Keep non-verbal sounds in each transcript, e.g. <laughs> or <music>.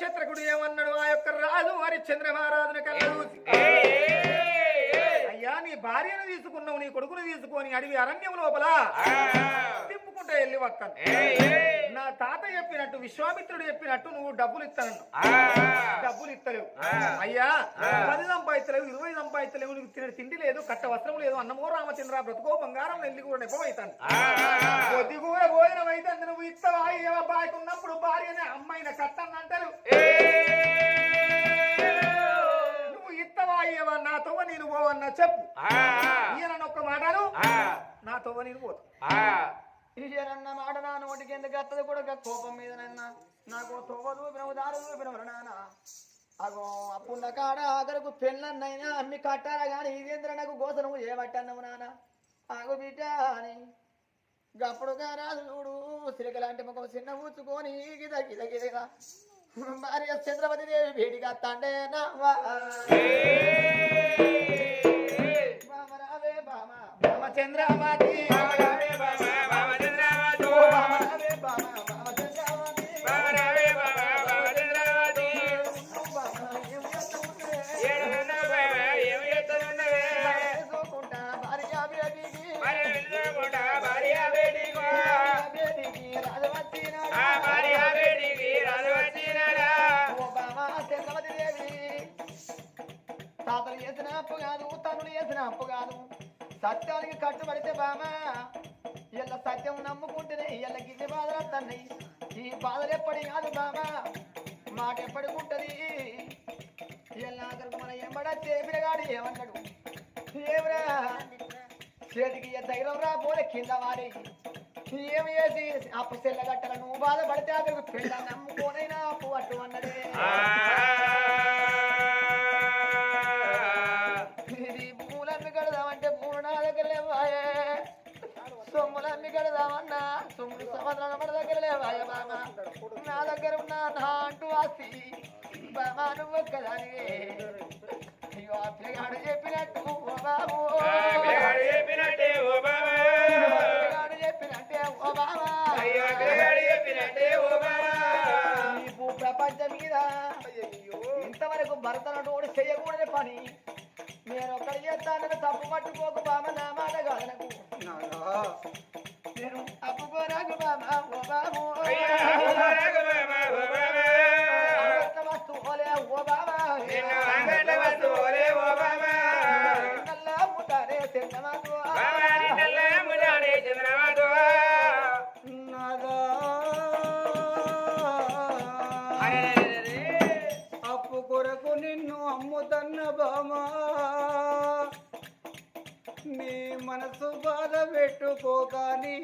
నక్షత్రకుడు ఏమన్నాడు? ఆ యొక్క రాజు హరిశ్చంద్ర మహారాజుని కళ్ళ చూసి అయ్యా నీ భార్యను తీసుకున్నావు నీ కొడుకును తీసుకొని అడవి అరణ్యం లోపల. తిప్పుకుంటా వెళ్ళి వస్తాను. నా తాత చెప్పినట్టు విశ్వామిత్రుడు చెప్పినట్టు నువ్వు డబ్బులు ఇస్తాను డబ్బులు ఇస్తలేవు అయ్యా పది సంపాదిస్తలేవు ఇరవై సంపాదిస్తలేవు నీకు తినే తిండి లేదు కట్ట వస్త్రం లేదు అన్నమో రామచంద్ర బ్రతుకో బంగారం నెల్లి కూడా నెప్పమైతాను కొద్ది కూడా భోజనం అయితే నువ్వు ఇస్తావా ఏవో బాయ్ ఉన్నప్పుడు భార్యనే అమ్మాయిన కట్టని అంటారు నువ్వు ఇస్తావా ఏవా? నా తవ్వ నేను పోవన్నా చెప్పు. ఈయన ఒక్క మాటను నా తవ్వ నేను పోతా. ఇదేనన్న మాట నా నోటికి ఎందుకు అత్తది కూడా కోపం మీదనన్నా నాకు తొవ్వ చూపినవు దారు చూపినవు నాన్న. అగో అప్పున్న కాడ ఆఖరకు పెళ్ళన్నైనా అమ్మి కట్టారా గాని ఇదేంద్ర నాకు గోసనము ఏమట్టన్నావు నాన్న. ఆగు బిడ్డ అని. గప్పుడుగా రాదు చూడు సిరకలాంటి ముఖం చిన్న ఊచుకొని గిద గిద గిద భార్య చంద్రవతి దేవి వేడిగా తండే బామ రావే బామ. బామ రావే తనులు చేసిన అప్పు కాదు సత్యానికి కట్టుబడితే బామా. ఇళ్ళ సత్యం నమ్ముకుంటేనే ఇళ్ళ గిన్నె బాధలు వస్తున్నాయి ఈ బాధలు ఎప్పటి కాదు బామా. మాట ఎప్పటికి ఉంటది ఆఖరికి మన ఎంబడా చేపిరగాడు ఏమన్నాడు? ఏమరా? చేతికి ధైర్యం రా పోలే కింద వారి. ఏమి చేసి అప్పు చెల్లగట్టల నువ్వు బాధపడితే అక్కడికి పిల్ల నమ్ముకోనైనా అప్పు అట్టు అన్నదే. సొమ్ములమ్మి కడదామన్నా సొమ్ములు సంవత్సరాల మన దగ్గర లేవాయే బామ నా దగ్గర ఉన్న నా అంటూ ఆస్తి బామ నువ్వు ఒక్కదానివే. అయ్యో ఆ పిల్లగాడు చెప్పినట్టు ఓ బాబు. పిల్లగాడు చెప్పినట్టే ఓ బాబా. ఈ భూ ప్రపంచం మీద ఇంతవరకు భరతనటోడు చేయకూడని పని నేను ఒక్కడి చేస్తానని తప్పు పట్టుకోకు బామ నా మాట కాదు నాకు నేను అప్పుకోరాకు బామ ఓ ఓ బాబా పెట్టుకోకాని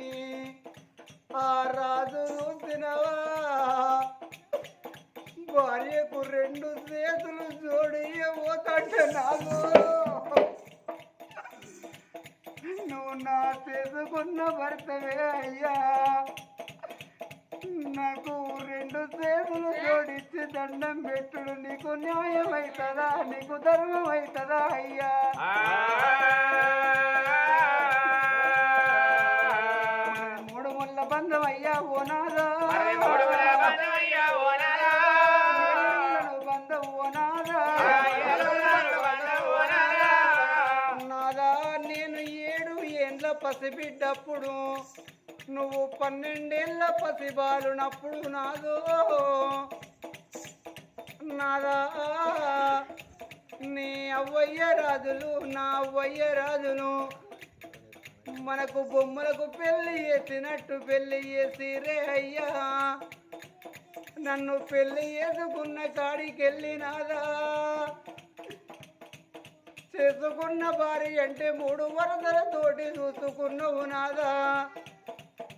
ఆ రాజు చూసినవా భార్యకు రెండు చేతులు జోడి నాకు. నువ్వు నా చేసుకున్న భర్తవే అయ్యా. నాకు రెండు చేతులు జోడించి దండం పెట్టుడు. నీకు న్యాయం అవుతుందా నీకు ధర్మం అవుతుందా అయ్యా పసిబిడ్డప్పుడు నువ్వు పన్నెండేళ్ళ పసిబాలునప్పుడు నాదో. నాదా నీ అవ్వయ్య రాజులు నా అవ్వయ్య రాజును మనకు బొమ్మలకు పెళ్ళి చేసినట్టు పెళ్ళి చేసి రే అయ్యా. నన్ను పెళ్ళి చేసుకున్న కాడికి వెళ్ళినాదా చేసుకున్న భార్య అంటే మూడు వరదలతోటి చూసుకున్నావు నాదా.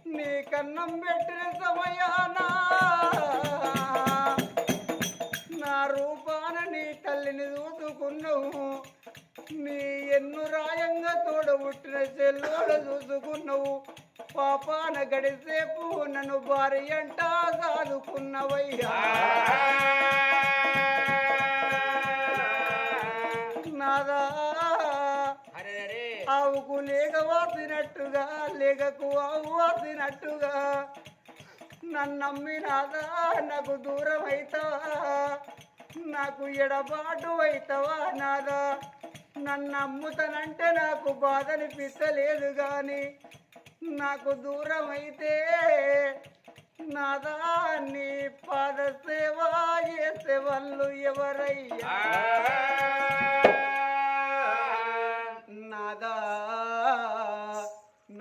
నీ కన్నం పెట్టిన సమయానా నా రూపాన నీ తల్లిని చూసుకున్నావు. నీ ఎన్ను రాయంగా తోడబుట్టిన చెల్లోడ చూసుకున్నావు. పాపాన గడిసేపు నన్ను భార్య అంట సాదుకున్నవయ్యా. ఆవుకు లేక వాసినట్టుగా నన్ను నమ్మినాదా నాకు దూరం అవుతావా నాకు ఎడబాటు అవుతావా నాదా? నన్ను నమ్ముతానంటే నాకు బాధ అనిపిస్తలేదు కానీ నాకు దూరం అయితే నాదా? నీ పాద సేవ చేసే వాళ్ళు ఎవరయ్యా?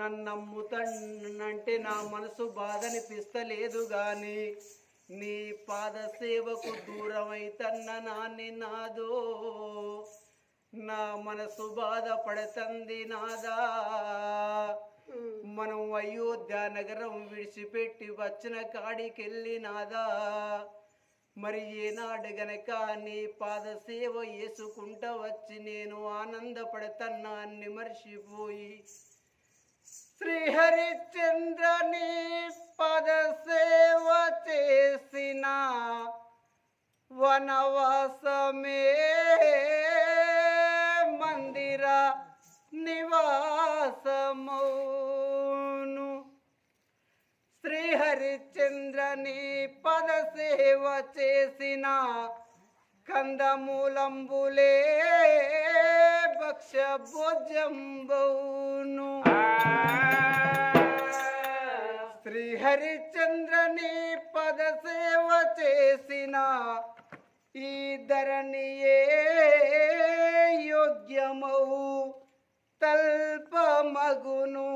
నన్ను అంటే నా మనసు బాధ అనిపిస్తలేదు గాని నీ పాద సేవకు దూరమైతన్న నాని నాదో. నా మనసు బాధపడుతుంది నాదా. మనం అయోధ్య నగరం విడిచిపెట్టి వచ్చిన కాడికెళ్ళి నాదా. మరి ఏనాడు గనక నీ పాద సేవ చేసుకుంటా వచ్చి నేను ఆనందపడతన్నా అన్ని మర్చిపోయి పదసేవ పద సేవ చేసిన వనవాసమే మందిర నివాసమును. శ్రీహరిచంద్రని పద సేవ చేసిన కందమూలంబులే భక్షభోజంబౌను శ్రీహరిచంద్రని పద సేవ చేసిన ఈ ధరణియే యోగ్యమౌ. తల్పమగును.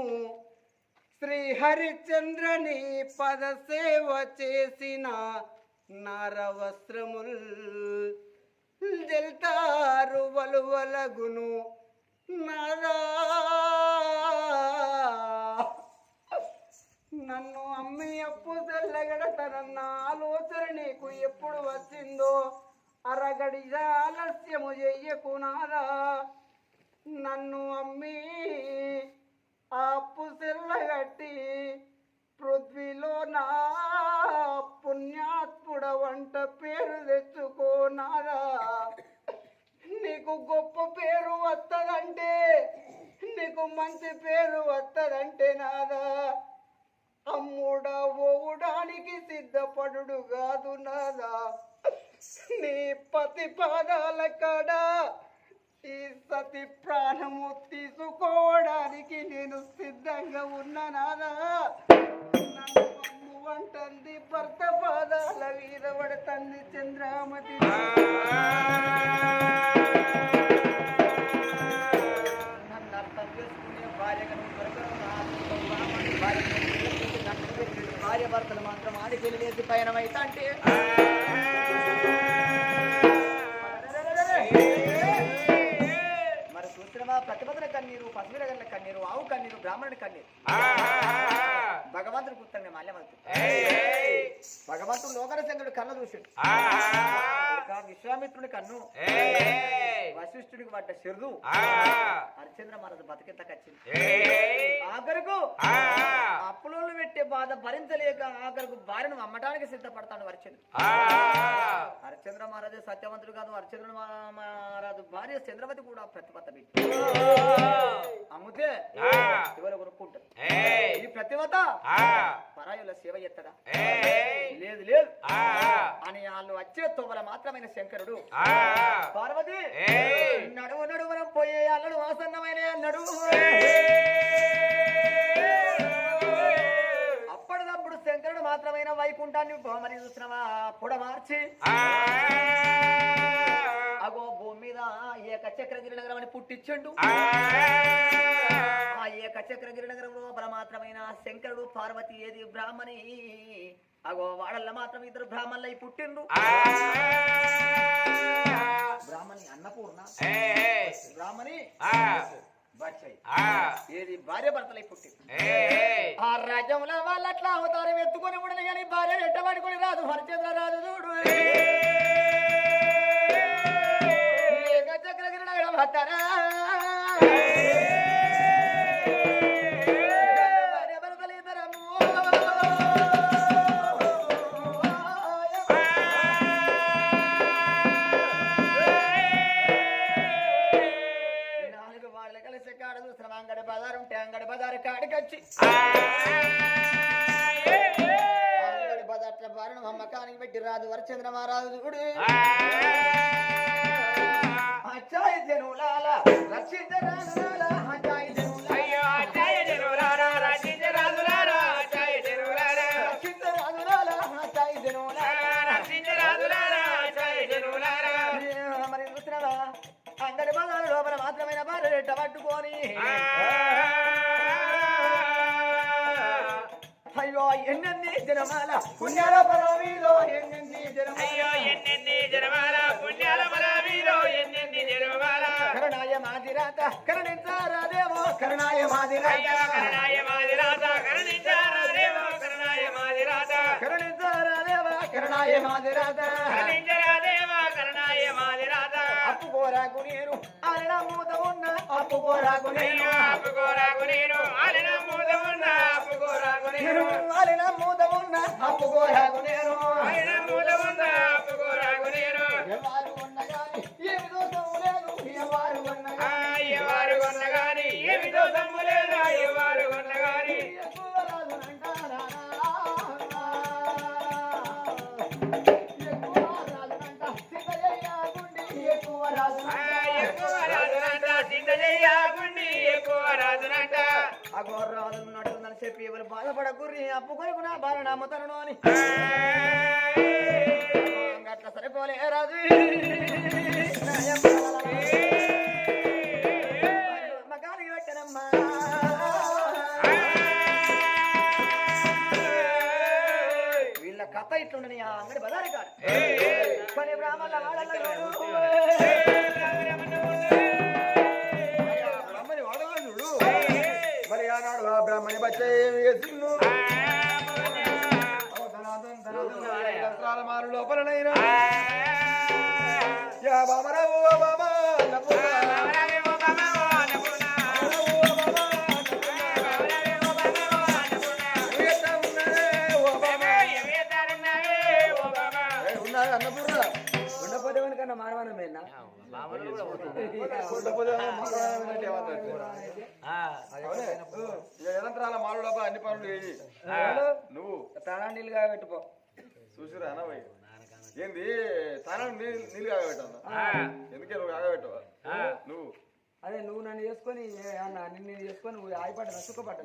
శ్రీ హరిచంద్రని పద సేవ చేసిన నారవస్త్రముల్ జల్తారు వలువలగును నారా. నన్ను అమ్మి అప్పు తెల్లగడతనన్న ఆలోచన నీకు ఎప్పుడు వచ్చిందో? అరగడి ఆలస్యము చెయ్యకు నారా. నన్ను అమ్మి ఆ అప్పు సెల్లగట్టి పృథ్వీలో నా పుణ్యాత్ముడ వంట పేరు తెచ్చుకోనారా నీకు గొప్ప పేరు వత్తదంటే నీకు మంచి పేరు వత్తదంటే నాదా అమ్ముడ ఓవడానికి సిద్ధపడుడు కాదు నాదా నీ పతి పాదాల కాడ ఈ సతి ప్రాణము తీసుకోవడానికి నేను సిద్ధంగా ఉన్నానాదా నన్ను అంటుంది భర్త పాదాల మీద చంద్రామతి. నన్ను అర్థం చేసుకునే భార్యగా భార్య భర్తలు మాత్రం ఆడికెళ్ళి వేసి పయనమైతే అంటే. మరి చూసినవా ప్రతిపదల కన్నీరు పశువుల కన్నీరు ఆవు కన్నీరు బ్రాహ్మణుడి కన్నీరు. భగవంతుడు కూర్చండి మల్లెమంతు భగవంతుడు లోకరచంద్రుడు కన్ను చూసాడు విశ్వామిత్రుడి కన్ను. వశిష్ఠుడికి పడ్డ శరుదు హరిచంద్ర మహారాజు బతికెంతకు వచ్చింది ఆఖరుకు అప్పులోళ్ళు పెట్టే బాధ భరించలేక ఆఖరుకు భార్యను అమ్మటానికి సిద్ధపడతాడు హరిచంద్రుడు హరిచంద్ర మహారాజు సత్యవంతుడు కాదు హరిచంద్ర మహా- మహారాజు భార్య చంద్రవతి కూడా ప్రతిపత్త పెట్టి అమ్ముతే ఎవరు కొనుక్కుంటారు ప్రతివత పరాయుల సేవ ఎత్తదా లేదు లేదు. అని వాళ్ళు వచ్చే తొవ్వల మాత్రమైన శంకరుడు. పార్వతి నడువు నడువున పోయే అల్లడు ఆసన్నమైన అన్నాడు అప్పటికప్పుడు శంకరుడు మాత్రమైన వైకుంఠాన్ని మరి చూసినవా? పొడ మార్చి అగో భూమి మీద ఏక చక్రగిరి నగరం అని పుట్టించండు. ఆ ఏక మాత్రమైన శంకరుడు పార్వతి ఏది బ్రాహ్మణి. అగో వాడల్ల మాత్రం ఇద్దరు బ్రాహ్మణులై పుట్టిండ్రు. బ్రాహ్మణి అన్నపూర్ణ బ్రాహ్మణి. ఏది భార్య భర్తలై పుట్టింది ఆ రాజ్యంలో వాళ్ళు అట్లా అవతారం ఎత్తుకొని ఉండని కానీ భార్య రాదు హరిచంద్ర రాజు చూడు. చక్రగిరి నగరం అట్ల బారిన మమ్మకానికి పెట్టి రాదు వరచంద్ర మహారాజు చూడు. అచ్చాయి జనులాల రక్షించ జనమాల పుణ్యాల పరమీలో ఎన్నెన్ని అయ్యో ఎన్నెన్ని జనమాల పుణ్యాల వీరో ఎన్నెన్ని జనమాల. కరుణాయ మాదిరాత కరుణించారాదేవో కరుణాయ మాదిరాత కరుణాయ మాదిరాత కరుణించారా దేవో కరుణాయ మాదిరాత కరుణించారాదేవ కరుణాయ మాదిరాత కరుణించరా దేవా కరుణాయ మాదిరాత అప్పు కోరాకు నేను అరణ మూత ఉన్న అప్పు అప్పుకోరాకు నేను. ఆలిన మూత ఉన్న అప్పుకోరాకు నేను అరణ మూత ఉన్న అప్పు కోరాకు నేను అప్పుకోరాకు నేను అగో రాజున్నట్టుందని చెప్పి ఎవరు బాధపడకుర్రి? అప్పు కొరకు నా బాల నమ్ముతాను అని. గట్ల సరిపోలే రాజు. ఉండపోతే కన్నా మానవనమేనా ఉండకపోతే మాట్లాడాలంటే ఏమన్నట్టు? అవునే? ఇక యంత్రాల మారు లోపల అన్ని పనులు చేయి. నువ్వు. తానా నీళ్ళు కాబెట్టుకో చూసిరా ఏంది? తానం నీళ్ళు నీళ్ళు కాగబెట్టా ఎందుకే నువ్వు కాగబెట్టవా? నువ్వు. అదే నువ్వు నన్ను చేసుకొని నిన్ను చేసుకొని నువ్వు ఆయిపడ్డా సుఖపడ్డా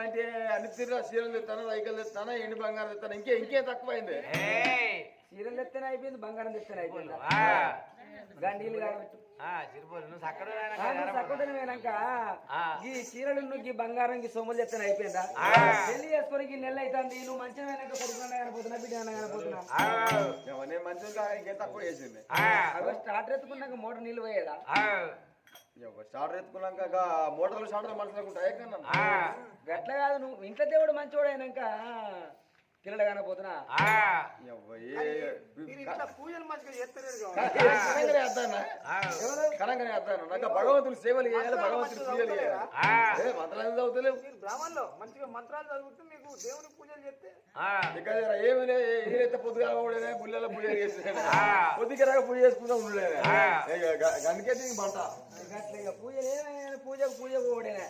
అంటే అన్ని తీరా చీరలు తెస్తాను సైకిల్ తెస్తాను ఎండి బంగారం తెస్తాను ఇంకే ఇంకే తక్కువైంది. చీరలు తెస్తేనే అయిపోయింది బంగారం తెస్తేనే అయిపోయింది. గా నీళ్ళు కాబెట్టు సక్కుటని పోయినాక ఈ చీరలు నువ్వు ఈ బంగారం ఈ సొమ్ములు తెస్తేనే అయిపోయిందా? పెళ్ళి చేసుకొని ఈ నెల అవుతుంది నువ్వు మంచిగా అయినాక కొడుకున్నా కనపోతున్నా బిడ్డ కనపోతున్నా స్టార్ట్ ఎత్తుకున్నాక మోటార్ నీళ్ళు పోయేదా? స్టార్టర్ ఎత్తుకున్నాక మోటార్లు స్టార్టర్ మనుషులకు ఉంటాయి గట్ల కాదు నువ్వు ఇంట్లో దేవుడు మంచోడు అయినాక పిల్లలు కనపోతున్నా కనంగానే వేద్దాను. నాకు భగవంతుని సేవలు చేయాలి భగవంతుని పూజలు చేయాలి. ఏ, మంత్రాలు చదువుతలేవు. బ్రాహ్మణులు మంచిగా మంత్రాలు చదువుతూ మీకు దేవుని పూజలు చేస్తే? ఇక్కడ దగ్గర ఏమి ఏదైతే పొద్దుగా కూడా పుల్లెల పూజ చేసేది. పొద్దుకి రాక పూజ చేసుకుంటా ఉండలేదు గందుకే దీనికి పంట పూజలు ఏమైనా పూజకు పూజ పోవడేనే.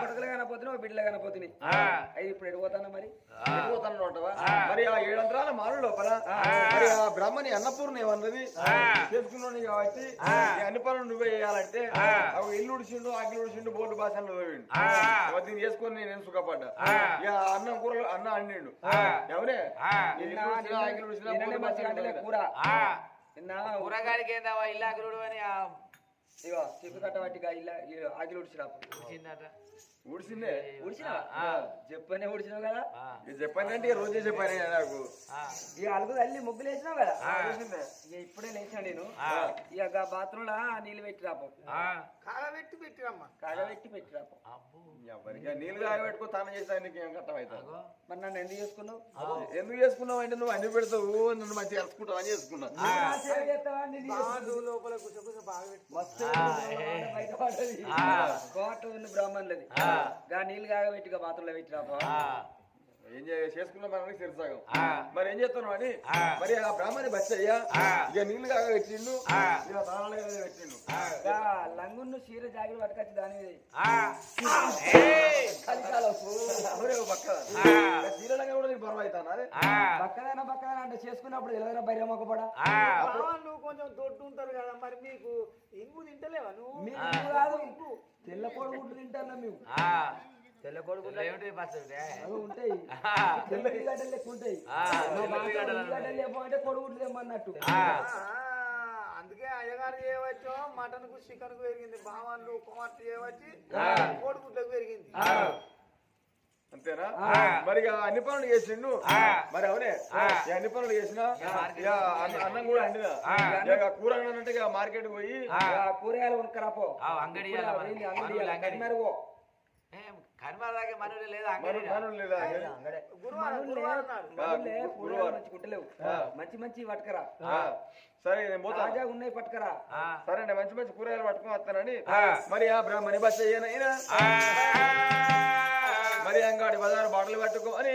కొడుకులు కనపోతున్నావు బిడ్డలు కనపోతున్నాయి అవి ఇప్పుడు ఎడిపోతాను మరి? వెళ్ళిపోతాను అంటావా? మరి ఆ ఏడంతరాల మారు లోపల మరి ఆ బ్రహ్మని అన్నపూర్ణ ఏమన్నది? చేసుకున్నాడు కాబట్టి ఈ అన్ని పనులు నువ్వే చేయాలంటే ఒక ఇల్లు ఉడిచిండు ఆకిలు ఉడిచిండు బోర్డు భాషలో పోయిండు ఎవరు దీన్ని చేసుకొని నేను సుఖపడ్డా? ఇక అన్నం కూరలు అన్న అండిండు. ఎవరే? ఇల్లు ఉడిచినా, బోర్డు. కూర. కూరగాయలకి ఏందావా ఇల్లాకురుడు అని ఆ ఇగో చిక్కు కట్ట పట్టిగా ఇలా ఇలా ఉడిచినావా చెప్పనే ఉడిచినావు కదా? ఇది చెప్పానంటే రోజే చెప్పాను నాకు. ఇక అలుగు తల్లి ముగ్గులు వేసినావు కదా. ఇక ఇప్పుడే లేచిన నేను. ఇక బాత్రూమ్ లా నీళ్ళు పెట్టి రాపో. కాగబెట్టి పెట్టిరమ్మా. కాగబెట్టి పెట్టి రాపో ఎవరికి నీళ్ళు కాగబెట్టుకో తాను నీకు ఏం కట్టం అవుతుంది మరి నన్ను ఎందుకు చేసుకున్నావు? ఎందుకు చేసుకున్నావు అంటే నువ్వు అన్ని పెడతావు నన్ను మంచిగా కలుసుకుంటావు అని చేసుకున్నావు. లోపల గుసగుస బాగా పెట్టి మస్తు బయట పడ్డది కోట ఉన్న బ్రాహ్మణులది. గా నీళ్ళు కాగబెట్టి ఇక బాత్రూంలో పెట్టి రాపో ఏం చేసుకున్నా మనకి తెలుసాగం మరి ఏం చేస్తున్నావు అని? మరి ఆ బ్రాహ్మణి బచ్చయ్యా ఇక నీళ్ళు కాగా పెట్టిండు. ఇక తాళాలు కాగా పెట్టిండు. గా లంగును చీర జాగిరి పట్టుకొచ్చి దాని చీరలంగా కూడా నీకు బరువు అవుతాను అదే? బక్కదైనా బక్కదైనా అంటే చేసుకున్నప్పుడు ఎలాగైనా బైరం ఒకపడా నువ్వు కొంచెం దొడ్డు ఉంటారు కదా మరి మీకు ఇంగు తింటలేవా నువ్వు? కాదు. తెల్ల కోడి గుడ్లు తింటాను మేము. తెల్ల కొడుకు ఏమిటి పచ్చడి అవి ఉంటాయి. తెల్ల ఉల్లిగడ్డలు లెక్క ఉంటాయి. ఆ, మా తెల్ల బాగా ఉల్లిగడ్డలు ఉల్లిగడ్డలు లేకపోతే కోడి గుడ్లు తెమ్మన్నట్టు ఆ, అందుకే అయ్యగారు చేయవచ్చు మటన్కు చికెన్కు పెరిగింది. బావాళ్ళు కుమార్తె చేయవచ్చు కోడిగుడ్లకు పెరిగింది. అంతేనా? మరి ఇక అన్ని పనులు చేసిండు మరి అవునే? అన్ని పనులు చేసినా? అన్న- కూడా అండినా ఇక కూర అంటే మార్కెట్ పోయి కూరగాయలు కొనుక్కరాపో ఆ, అంగడి అంగడి లేదా. మంచి. మంచి పట్టుకరా. సరే నేను పోతా తాజాగా ఉన్నాయి పట్టుకరా. సరే అండి మంచి మంచి కూరగాయలు పట్టుకొని వస్తానని. మరి ఆ బ్రాహ్మణి బస్ అయ్యానైనా మరి అంగాడి బజారు బాటలు పట్టుకొని.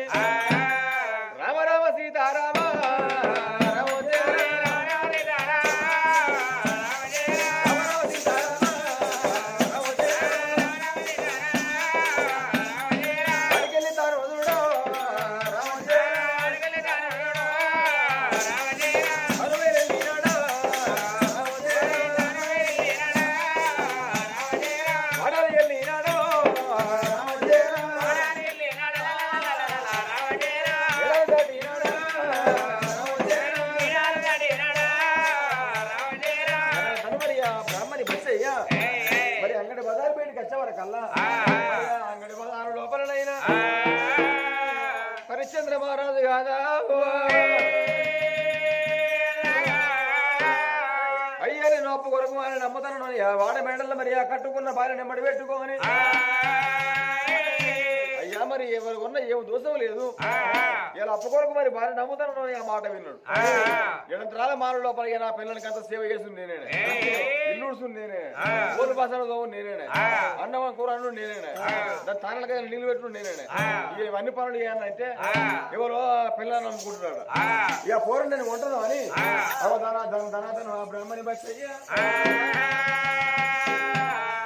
రామ రామ సీతారామ. అంగడి బజారు లోపలనైనా. హరిశ్చంద్ర మహారాజు కాదా ఓ. అయ్యా నేను అప్పు కొరకు అని నమ్మతాను వాడ మేడల్లో మరి కట్టుకున్న భార్య నెమ్మడి పెట్టుకోని అయ్యా మరి ఎవరు ఉన్న ఏం దోషం లేదు. ఇలా అప్పు కొరకు మరి భార్య నమ్ముతాను ఆ మాట విన్నాడు. ఎడంతరాల మారు లోపల ఇక నా పిల్లలకి అంత సేవ చేస్తుంది నేనే. ఇల్లు ఉడుస్తుంది నేనే. ఊరు బసాలు తోము నేనే అన్నం కూర అన్ను నేనే దాని తానలకి నీళ్ళు పెట్టు నేనే ఇక ఇవన్నీ పనులు చేయాలంటే ఎవరో పిల్లలు నమ్ముకుంటున్నాడు ఇక పోరు నేను కొంటున్నాను అని అవ ధన ధన బ్రహ్మని బట్టి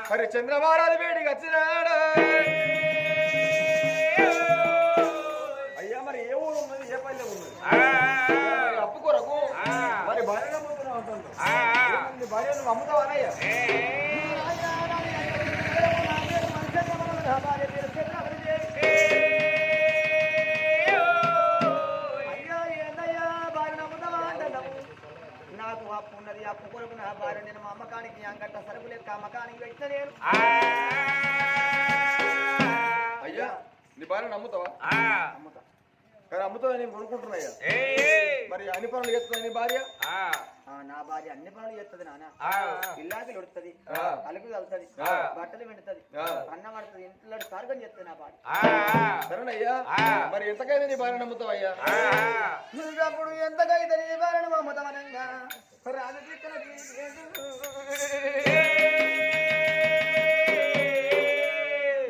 మరి చంద్రమారాలు వేడికి వచ్చినాడు. నాకు అప్పు ఉన్నది అప్పు కొరకు నా భార్య నేను మా అమ్మకానికి అంగట్ట సరుకు లెక్క అమ్మకానికి పెట్టిన నేను అయ్యా నీ భార్య నమ్ముతావా అమ్ముతా కానీ అమ్ముతావా నేను కొనుక్కుంటున్నాయ్యా మరి అన్ని పనులు చేస్తున్నా నీ భార్య? ఆ, నా భార్య అన్ని పనులు చేస్తుంది నాన్న. ఆ. ఇల్లాకి లొడుతుంది ఆ. అలుగు కలుతుంది ఆ. బట్టలు వెండుతుంది ఆ. అన్నం పడుతుంది ఇంట్లో స్వర్గం చేస్తుంది నా భార్య. సరేనయ్యా. మరి ఎంతకైనా నీ భార్య నమ్ముతావయ్యా నువ్వప్పుడు ఎంతకైతే నీ భార్యను మమతమనంగా రాజు చిక్కనది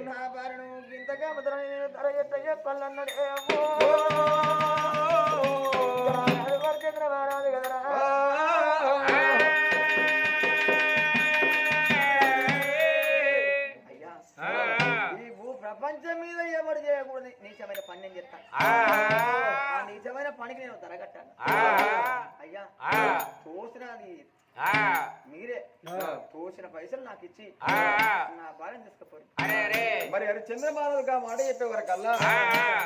నా భార్యను ఇంతగా ముద్రని ధర ఎట్ట చెప్పాలన్నాడే నీచమైన పని నేను చెప్తాను ఆ. నీచమైన పనికి నేను తరగట్టాను. అయ్యా తోసినది మీరే. తోసిన పైసలు నాకు ఇచ్చి నా భార్యను తీసుకుపోయి మరి అది చంద్రమానవుడికి ఆ మాట చెప్పే వరకల్లా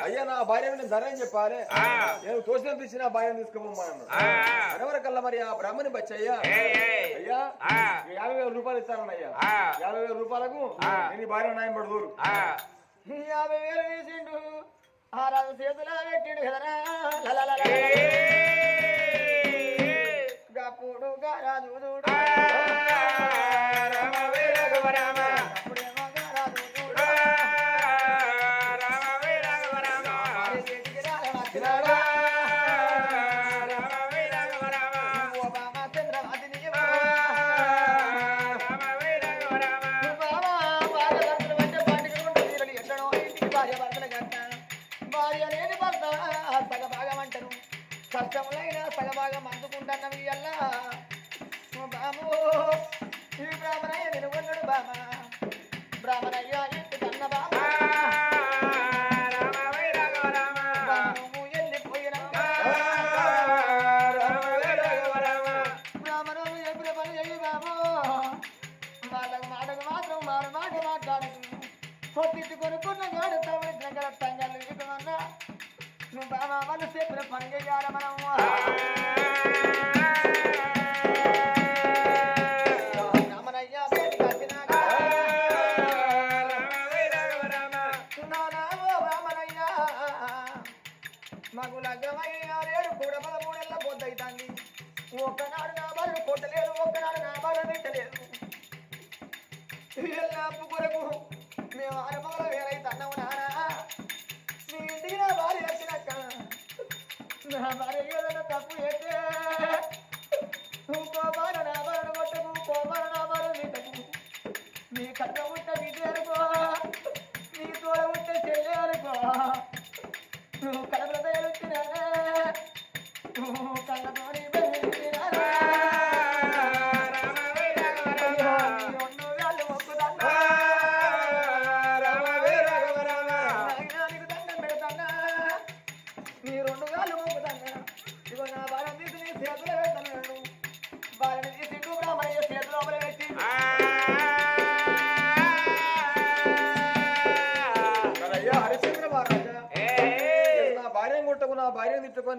అయ్యా నా భార్య నేను ధర అని చెప్పాలి నేను తోసినంత ఇచ్చి నా భార్యను తీసుకోమన్నాను అనే వరకల్లా మరి ఆ బ్రాహ్మణి బచ్చయ్యా? అయ్యా యాభై వేల రూపాయలు ఇస్తానయ్యా యాభై వేల రూపాయలకు నేను భార్య నాయం పడుదూరు యాభై వేలు వేసిండు. ఆ రాజు చేతులా పెట్టిండు కదరా. గప్పుడు గారాజు చూడు. గప్పుడేమో బాగా మందుకుంటున్నాం ఇవల్లా బాము ఈ బ్రాహ్మణయ్య నేను ఉన్నాడు బామా బ్రాహ్మణయ్య ఇంటి కన్న బామా కొనుక్కున్న గాడు తమిళ దగ్గర తంగల్ ఇటు నువ్వు బాబా వాళ్ళు చెప్పిన పని మనం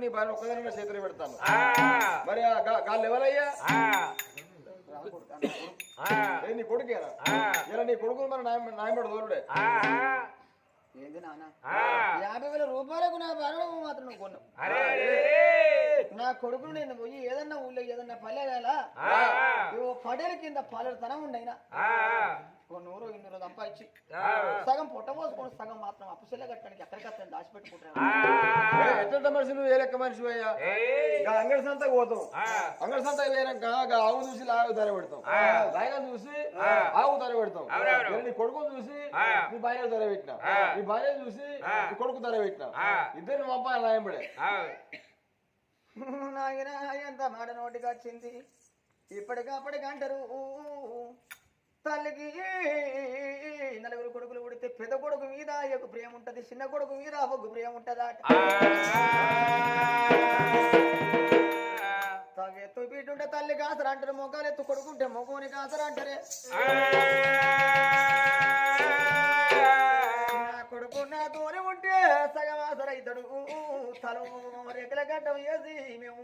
నీ భార్య ఒక్కదాని చేతులు పెడతాను. మరి ఆ గా- గాళ్ళు ఎవరయ్యా నీ కొడుకేనా ఇలా నీ కొడుకులు మరి నాయ- నాయమడు దోరుడే? ఏంది నాన్న? యాభై వేల రూపాయలకు నా భార్య మాత్రం నువ్వు కొన్నావు నా కొడుకును నేను పోయి ఏదన్నా ఊళ్ళో ఏదన్నా పల్లెలా ఓ పడేల కింద పాలెల తనం ఉండైనా ఓ నూరు ఇన్నూరు సంపాదించి సగం పొట్ట పోసుకొని సగం మాత్రం అప్పుసెల్ల కట్టడానికి ఎక్కడికక్కడ దాచిపెట్టుకుంటాను ఏ, ఎట్లంట మనిషి నువ్వు ఏ లెక్క మనిషి అయ్యా అంగడి సంతకు పోతాం. అంగడి సంతకు పోయినాక గా ఆవు చూసి లాగు ధర పెడతాం. లాగా చూసి ఆవు ధర పెడతాం. నీ కొడుకు చూసి నీ భార్య ధర పెట్టినా. నీ భార్య చూసి నీ కొడుకు ధర పెట్టినా. ఇద్దరిని పంపాలి నాయబడే <laughs> నాయన ఎంత మాట నోటికి వచ్చింది? ఇప్పటికప్పటికి అంటారు తల్లికి నలుగురు కొడుకులు పుడితే పెద్ద కొడుకు మీద యొక్క ప్రేమ ఉంటది చిన్న కొడుకు మీద ఒక ప్రేమ ఉంటదా ఎత్తు బిడ్డుంటే తల్లి కాసరు అంటారు మొగ్గాలు ఎత్తు కొడుకుంటే మొగ్గుని కాసరు అంటారే. నా కొడుకు నాతోనే ఉంటే సగం ఆసరైతాడు. తల రెక్కల గడ్డం వేసి మేము.